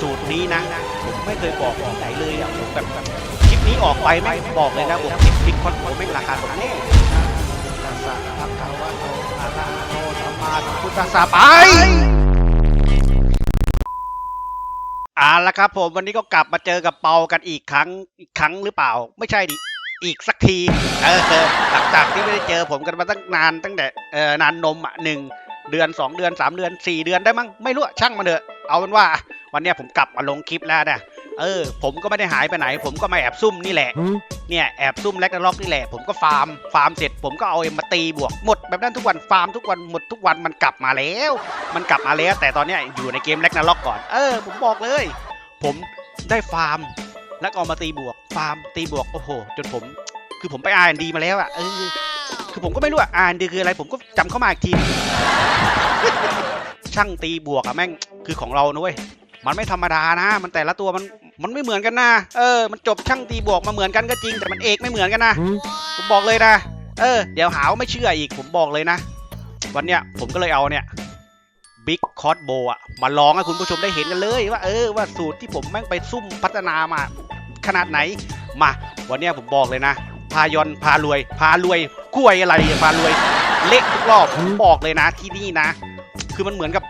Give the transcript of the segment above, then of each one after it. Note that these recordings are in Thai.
สูตรนี้นะ ผมไม่เคยบอกที่ไหนเลยอะผมแบบคลิปนี้ออกไปไม่บอกเลยนะบวกสิบสิบคอนโทรไม่ราคาตกแน่ตัสสะภะคะวะโตอะระหะโตสัมมาสัมพุทธัสสะไปเอาละครับผมวันนี้ก็กลับมาเจอกับเปากันอีกครั้งอีกครั้งหรือเปล่า ไม่ใช่ดิอีกสักทีเออหลังจากที่ไม่ได้เจอผมกันมาตั้งนานตั้งแต่เออนานนมอะหนึ่งเดือนสองเดือนสามเดือนสี่เดือนได้มั้งไม่รู้ช่างมันเถอะเอาเป็นว่า วันเนี้ยผมกลับมาลงคลิปแล้วนะเออ ผมก็ไม่ได้หายไปไหน ผมก็มาแอบซุ่มนี่แหละ เนี่ยแอบซุ่มแลกนาล็อกนี่แหละ ผมก็ฟาร์ม ฟาร์มเสร็จ ผมก็เอาเอ็มมาตีบวกหมดแบบนั้นทุกวันฟาร์มทุกวันหมดทุกวันมันกลับมาแล้ว มันกลับมาแล้ว แต่ตอนเนี้ยอยู่ในเกมแลกนาล็อกก่อน เออ ผมบอกเลย ผมได้ฟาร์ม แล้วก็เอามาตีบวก ฟาร์มตีบวก โอ้โห จนผม คือผมไปอ่านดีมาแล้วอะเออ คือผมก็ไม่รู้อะอ่านดีคืออะไร ผมก็จำเข้ามาอีกทีช่างตีบวกอะแม่ง คือของเรานะเว้ย มันไม่ธรรมดานะ มันแต่ละตัวมันมันไม่เหมือนกันนะ เออ มันจบช่างตีบวกมาเหมือนกันก็จริง แต่มันเอกไม่เหมือนกันนะ ผมบอกเลยนะ เออ เดี๋ยวหาว่าไม่เชื่ออีก ผมบอกเลยนะ วันเนี้ยผมก็เลยเอาเนี่ยบิ๊กคอ s โบอะมาลองให้คุณผู้ชมได้เห็นกันเลยว่า เออ ว่าสูตรที่ผมแม่งไปซุ่มพัฒนามาขนาดไหน มา วันเนี้ยผมบอกเลยนะ พายอนพารวย พารวยกล้วยอะไรอะพารวย เละทุกรอบ ผมบอกเลยนะที่นี่นะ คือมันเหมือนกับ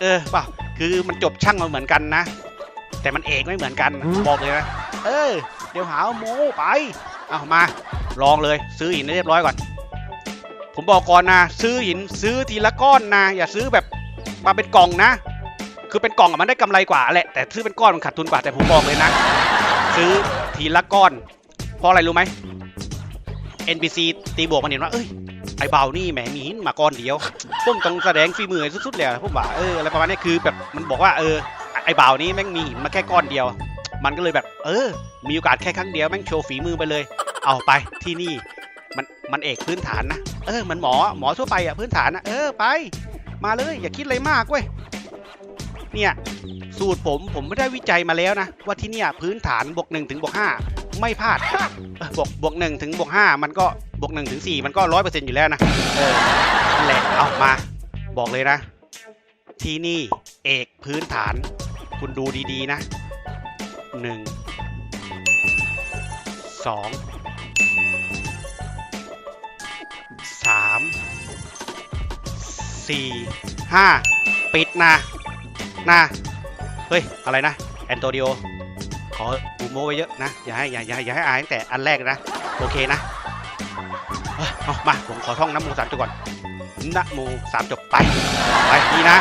เออเปล่า คือมันจบช่างมาเหมือนกันนะ แต่มันเอกไม่เหมือนกันผมบอกเลยนะเออ เดี๋ยวหาว่าโมไปเอามาลองเลยซื้อหินให้เรียบร้อยก่อน ผมบอกก่อนนะ ซื้อหินซื้อทีละก้อนนะอย่าซื้อแบบมาเป็นกล่องนะ คือเป็นกล่องอะมันได้กำไรกว่าแหละแต่ซื้อเป็นก้อนมันขาดทุนกว่าแต่ผมบอกเลยนะ ซื้อทีละก้อน เพราะอะไรรู้ไหม NPC ตีบวกมันเห็นว่าเอ้ยไอ้เบานี่แหมมีหินมาก้อนเดียวผมต้องแสดงฝีมือสุดๆเลยผมว่าเอออะไรประมาณนี้คือแบบมันบอกว่าเออไอ้เบานี่แม่งมีหินมาแค่ก้อนเดียว มันก็เลยแบบ เออ มีโอกาสแค่ครั้งเดียวแม่งโชว์ฝีมือไปเลย เอาไปที่นี่มันมันเอกพื้นฐานนะเออมันหมอหมอทั่วไปอะพื้นฐานนะเออไป มาเลยอย่าคิดอะไรมากเว้ยเนี่ยสูตรผมผมไม่ได้วิจัยมาแล้วนะ ว่าที่เนี่ยพื้นฐานบวกหนึ่งถึงบวกห้าไม่พลาดบวกบวกหนึ่งถึงบวกห้ามันก็ บวกหนึ่งถึงสี่มันก็ร้อยเปอร์เซ็นต์อยู่แล้วนะ เออนั่นแหละเอามา บอกเลยนะ ที่นี่เอกพื้นฐาน คุณดูดีๆนะหนึ่งสองสามสี่ห้าปิดนะนะเฮ้ย อะไรนะ แอนโตดิโอ ขอบูโมไว้เยอะนะ อย่าให้อย่าอย่าอย่าให้อายตั้งแต่อันแรกนะ โอเคนะ เฮ้ยเอามาผมขอท่องน้ำมูสามจบก่อนนะโมสามจบไปไปดีนะ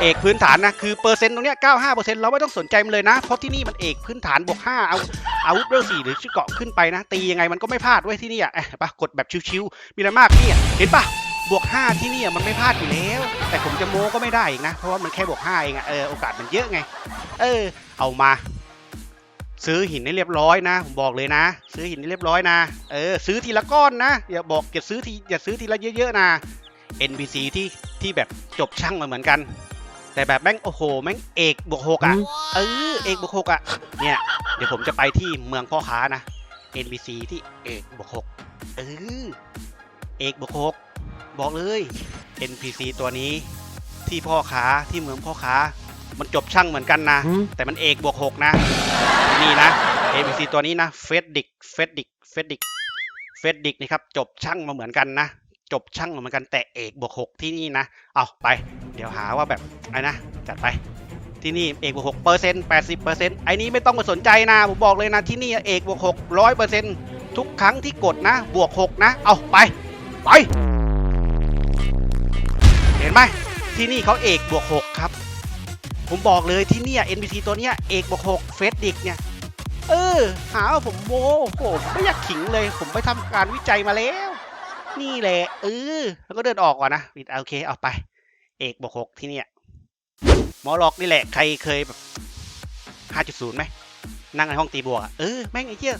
เอกพื้นฐานนะคือเปอร์เซ็นต์ตรงเนี้ย95%เปอร์เซนต์เราไม่ต้องสนใจมันเลยนะ เพราะที่นี่มันเอกพื้นฐานบวก5เอาอาวุธเวลสี่หรือชื่อเกาะขึ้นไปนะ ตียังไงมันก็ไม่พลาดเว้ยที่นี่อะปะกดแบบชิวๆมีอะไรมากเนี่ยเห็นปะบวก 5 ที่นี่มันไม่พลาดอยู่แล้ว แต่ผมจะโม้ก็ไม่ได้อีกนะ เพราะว่ามันแค่บวก5เองอะเออโอกาสมันเยอะไง เออ เอามา ซื้อหินให้เรียบร้อยนะผมบอกเลยนะ ซื้อหินให้เรียบร้อยนะ เออ ซื้อทีละก้อนนะอย่าบอกอย่าซื้อทีอย่าซื้อทีละเยอะๆนะ NPC ที่ที่แบบจบช่างมาเหมือนกัน แต่แบบแม่งโอ้โหแม่งเอกบวกหกอะเออเอกบวกหกอะเนี่ยเดี๋ยวผมจะไปที่เมืองพ่อค้านะ NPC ที่เอกบวกหกเออเอกบวกหกบอกเลย NPC ตัวนี้ที่พ่อค้าที่เมืองพ่อค้า มันจบช่างเหมือนกันนะ แต่มันเอกบวกหกนะ นี่นะ NPC ตัวนี้นะเฟดดิกเฟดดิกเฟดดิกเฟดดิกนี่ครับจบช่างมาเหมือนกันนะจบช่างมาเหมือนกันแต่เอกบวกหกที่นี่นะ เอาไป เดี๋ยวหาว่าแบบไอ้นะ จัดไปที่นี่เอกบวกหกเปอร์เซ็นต์แปดสิบเปอร์เซ็นต์ไอ้นี้ไม่ต้องมาสนใจนะผมบอกเลยนะที่นี่เอกบวกหกร้อยเปอร์เซ็นต์ทุกครั้งที่กดนะ บวกหกนะ เอาไป ไป เห็นไหมที่นี่เขาเอกบวกหกครับ ผมบอกเลยที่เนี่ย NPC ตัวเนี้ยเอกบวกหกเฟสดิกเนี่ย เออ หาว่าผมโมผมไม่อยากขิงเลย ผมไปทำการวิจัยมาแล้ว นี่แหละเออแล้วก็เดินออกก่อนนะปิดโอเคเอาไป เอกบวกหกที่เนี่ยหมอหลอกนี่แหละใครเคยแบบห้าจุดศูนย์ไหมนั่งในห้องตีบวกอะเออแม่งไอ้เหี้ย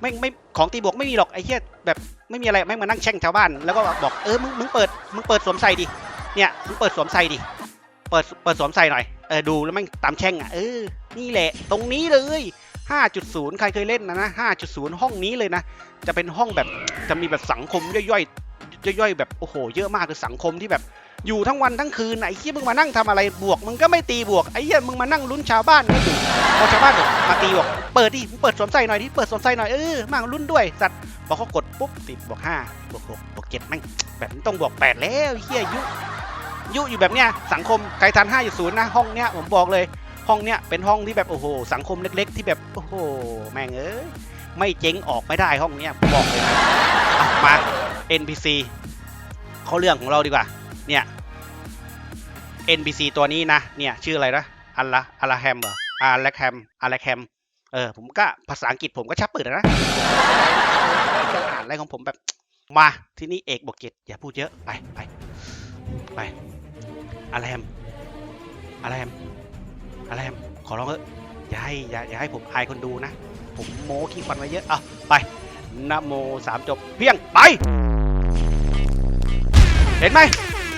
แม่งไม่ของตีบวกไม่มีหรอกไอ้เหี้ยแบบไม่มีอะไรแม่งมานั่งแช่งชาวบ้าน แล้วก็บอกเออมึงมึงเปิดมึงเปิดสวมใส่ดิเนี่ยมึงเปิดสวมใส่ดิเปิดเปิดสวมใส่หน่อย เออดูแล้วม่งตามแช่งอะเออนี่แหละ ตรงนี้เลย 5.0 ใครเคยเล่นนะนะ5.0 ห้องนี้เลยนะ จะเป็นห้องแบบจะมีแบบสังคมย่อยๆย่อยๆแบบโอ้โห เยอะมากคือสังคมที่แบบอยู่ทั้งวันทั้งคืนไอ้เหี้มึงมานั่งทำอะไรบวกมึงก็ไม่ตีบวกไอ้เหี้ยมึงมานั่งลุ้นชาวบ้านก็อยู่พอชาวบ้านมาตีบอกเปิดดิเปิดสวมใส่หน่อยดิเปิดสวมใส่หน่อยเออมาลุ้นด้วยสัตว์พอเขากดปุ๊บติดบวกห้าบวกหกบวกเจ็ดแม่งแบบนี้ต้องบวกแปดแล้วไอ้เหี้ยยุ ยุอยู่แบบเนี้ยสังคมใครทันห้าจุดศูนย์นะห้องเนี้ยผมบอกเลยห้องเนี้ยเป็นห้องที่แบบโอ้โห สังคมเล็ก ๆ ที่แบบโอ้โหแม่งเอ้ยไม่เจ๊งออกไม่ได้ห้องเนี้ยผมบอกเลยนะมา NPC เขาเรื่องของเราดีกว่าเนี่ย NPC ตัวนี้นะเนี่ยชื่ออะไรนะอัลละอัลละแฮมเหรออาร์แลแฮมอาร์แลแฮมเออผมก็ภาษาอังกฤษผมก็ชับเปิดนะจะอ่านอะไรของผมแบบมาที่นี่เอกบอกเกตอย่าพูดเยอะไปไปไป อาร์แลแฮมอาร์แลแฮมอาร์แลแฮมขอร้องเถอะอย่าให้อย่าอย่าให้ผมอายคนดูนะ ผมโม้ขี้ฟันไว้เยอะเอาไปนะโมสามจบเพียงไป เห็นไหม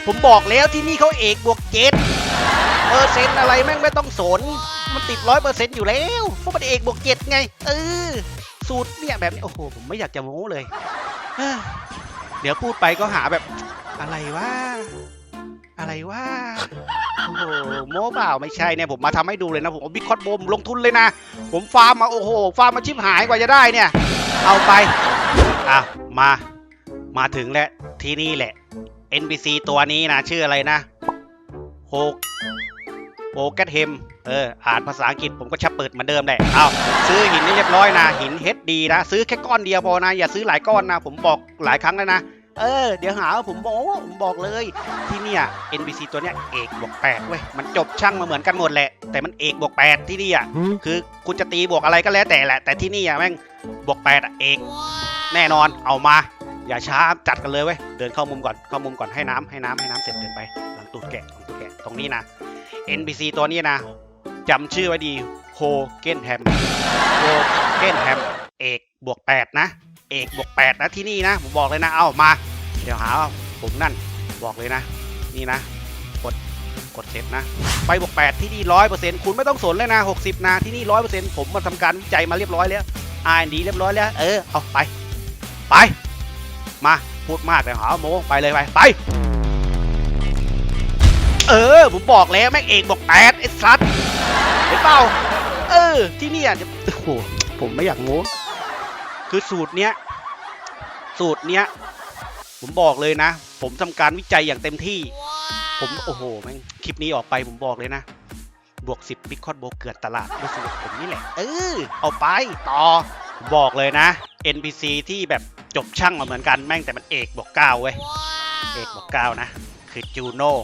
ผมบอกแล้วที่นี่เขาเอกบวกเจ็ดเปอร์เซ็นต์อะไรแม่งไม่ต้องสน มันติดร้อยเปอร์เซ็นต์อยู่แล้วเพราะมันเอกบวกเจ็ดไง เออ สูตรเนี่ยแบบนี้โอ้โหผมไม่อยากจะโม้เลย เดี๋ยวพูดไปก็หาแบบอะไรวะ อะไรวะโอ้โหโม้เปล่าไม่ใช่เนี่ยผมมาทำให้ดูเลยนะผมเอาบิ๊กคอตบมลงทุนเลยนะ ผมฟาร์มมาโอ้โห ฟาร์มมาชิบหายกว่าจะได้เนี่ย เอาไป อะ มา มาถึงแล้วที่นี่แหละ NPC ตัวนี้นะ ชื่ออะไรนะโฮโฮแกตเฮมเออ อ่านภาษาอังกฤษผมก็ชับเปิดเหมือนเดิมแหละเอาซื้อหินนี่เรียบร้อยนะ หินเฮดดีนะ ซื้อแค่ก้อนเดียวพอนะ อย่าซื้อหลายก้อนนะ ผมบอกหลายครั้งแล้วนะ เออ เดี๋ยวหาว่าผมบอกผมบอกเลย ที่เนี่ย NPC ตัวเนี้ยเอกบวกแปดเว้ยมันจบช่างมาเหมือนกันหมดแหละ แต่มันเอกบวกแปดที่นี่อะคือคุณจะตีบวกอะไรก็แล้วแต่แหละ แต่ที่นี่อะแม่งบวกแปดอะเอกแน่นอนเอามา อย่าช้าจัดกันเลยเว้ยเดินเข้ามุมก่อนเข้ามุมก่อนให้น้ำให้น้ำให้น้ำเสร็จเดินไปหลังตูดแกะหลังตูดแกะตรงนี้นะ NPC ตัวนี้นะจำชื่อไว้ดีโฮเกนแฮมโฮเกนแฮมเอกบวกแปดนะ เอกบวกแปดนะที่นี่นะผมบอกเลยนะ เอามา เดี๋ยวหาผมนั่นบอกเลยนะ นี่นะ กดกดเสร็จนะไปบวกแปดที่นี่ร้อยเปอร์เซ็นต์คุณไม่ต้องสนเลยนะหกสิบนะที่นี่ร้อยเปอร์เซ็นต์ผมมาทำการวิจัยมาเรียบร้อยแล้ว R&D เรียบร้อยแล้ว เออเอาไป ไป มาพูดมากเลยหาโมไปเลยไปไปเออ ผมบอกแล้วแม่งเอกบอกแปดไอ้สัตว์เห็นเปล่า เออ ที่นี่อะจะโอ้โหผมไม่อยากโม้ คือสูตรเนี้ย สูตรเนี้ย ผมบอกเลยนะ ผมทำการวิจัยอย่างเต็มที่ ผมโอ้โหแม่งคลิปนี้ออกไปผมบอกเลยนะ บวกสิบบิคอนโบเกิดตลาดด้วยสูตรผมนี่แหละ เออ เอาไปต่อบอกเลยนะ NPC ที่แบบจบช่างมาเหมือนกันแม่งแต่มันเอกบวกเก้าเว้ย เอกบวกเก้านะ คือจูโน่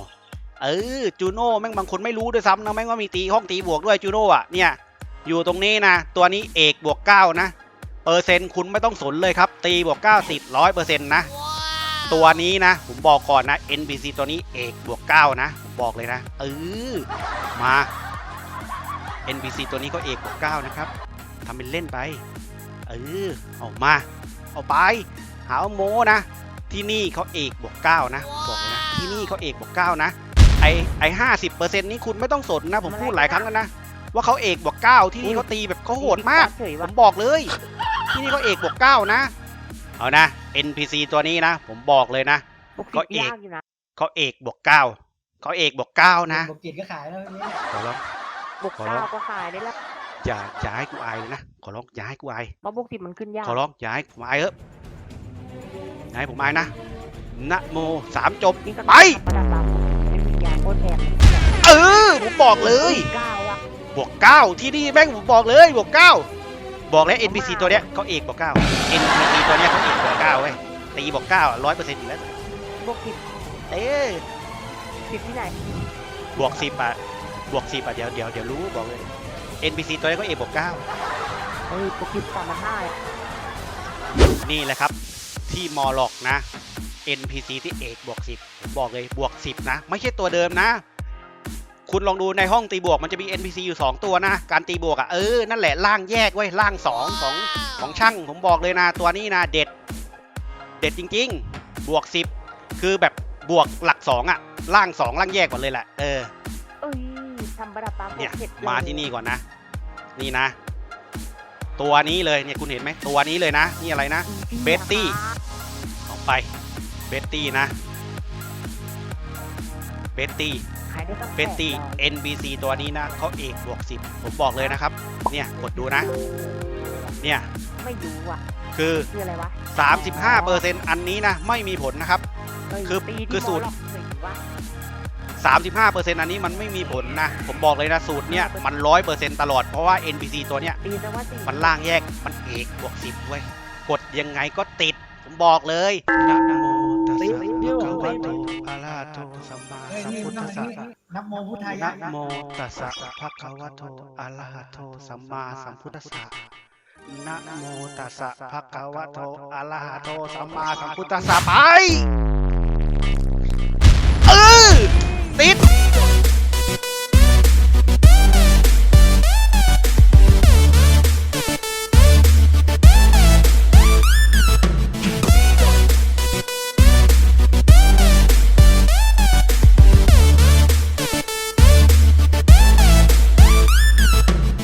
เออจูโน่แม่งบางคนไม่รู้ด้วยซ้ำนะแม่งว่ามีตีห้องตีบวกด้วยจูโน่อะเนี่ยอยู่ตรงนี้นะ ตัวนี้เอกบวกเก้านะ เปอร์เซ็นต์คุณไม่ต้องสนเลยครับ ตีบวกเก้าติดร้อยเปอร์เซ็นต์นะ ตัวนี้นะ ผมบอกก่อนนะ NPC ตัวนี้เอกบวกเก้านะ ผมบอกเลยนะเออมา NPC ตัวนี้ก็เอกบวกเก้านะครับทำเป็นเล่นไป เออออกมา เอาไป หาว่าโมนะ ที่นี่เขาเอกบวกเก้านะ บอกเลยนะ ที่นี่เขาเอกบวกเก้านะ ไอไอห้าสิบเปอร์เซ็นต์นี้คุณไม่ต้องสนนะ ผมพูดหลายครั้งแล้วนะ ว่าเขาเอกบวกเก้าที่นี่เขาตีแบบเขาโหดมากเฉยผวะมบอกเลย ที่นี่เขาเอกบวกเก้านะ เอานะ NPC ตัวนี้นะ ผมบอกเลยนะปกก็ติเอกยากอยู่นะเขาเอกบวกเก้าเขาเอกบวกเก้านะบอกกิจก็ขายแล้วเนี่ยขอร้องบวกขอเก้าร้องก็ขายได้แล้วอย่าอย่าให้กูอายเลยนะขอร้องอย่าให้กูอาย เพราะบวกสิบมันขึ้นยากขอร้องอย่าให้ผมอายเอออย่าให้ผมอายนะนะโมสามจบ นี่ก็ไปธรรมดาตามไม่มียาโคตรแพงเออผมบอกเลยเก้าอะบวกเก้าที่นี่แม่งผมบอกเลยบวกเก้า บอกแล้ว NPC ตัวเนี้ยเขาเอกบวกเก้า NPC ตัวเนี้ยเขาเอกบวกเก้าเว้ยตีบวกเก้าร้อยเปอร์เซ็นต์อยู่แล้วบวกสิบเอ๊ะสิบที่ไหนบวกสิบอะบวกสิบอะเดี๋ยวเดี๋ยวเดี๋ยวรู้บอกเลย NPC ตัวนี้ก็เอกบวกเก้าเฮ้ยบวกสิบสามพันห้าอะนี่แหละครับที่มอลล็อกนะ NPC ที่เอกบวกสิบผมบอกเลยบวกสิบนะ ไม่ใช่ตัวเดิมนะ คุณลองดูในห้องตีบวกมันจะมี NPC อยู่ 2 ตัวนะ การตีบวกอะเออ นั่นแหละล่างแยกไว้ยล่าง2ของของช่างผมบอกเลยนะตัวนี้นะเด็ด เด็ดจริง ๆ บวก 10 คือแบบบวกหลัก 2 อะ ล่าง 2 ล่างแยกก่อนเลยแหละเออเอ้ยทำประดับตามบวเนี่ยกเจ็ดมาที่นี่ก่อนนะ นี่นะ ตัวนี้เลยเนี่ยคุณเห็นไหมตัวนี้เลยนะ นี่อะไรนะเบตตี้ออกไปเบตตี้นะเบนตีขายได้ตั้ง เบนตี NBC ตัวนี้นะเขาเอกบวก10ผมบอกเลยนะครับ เนี่ยกดดูนะ เนี่ย ไม่รู้อะ คือคืออะไรวะ35%อันนี้นะ ไม่มีผลนะครับเฮ้ยคือตีที่คือสูตรบกหนึ่งว่า35%อันนี้มันไม่มีผลนะ ผมบอกเลยนะ สูตรเนี่ยมัน100%ตลอด เพราะว่า NBC ตัวเนี้ยตีแต่ว่าตีมันล่างแยกมันเอกบวก10เว้ยกดยังไงก็ติด ผมบอกเลยนะ โตสัมมาเฮ้ยสัมนี่พุทนั่ธังสสะนี่นับโมพุทธายะนะโมตัสสะภะคะวะโตอะระหะโตสัมมาสัมพุทธัสสะนะโมตัสสะภะคะวะโตอะระหะโตสัมมาสัมพุทธัสสะไป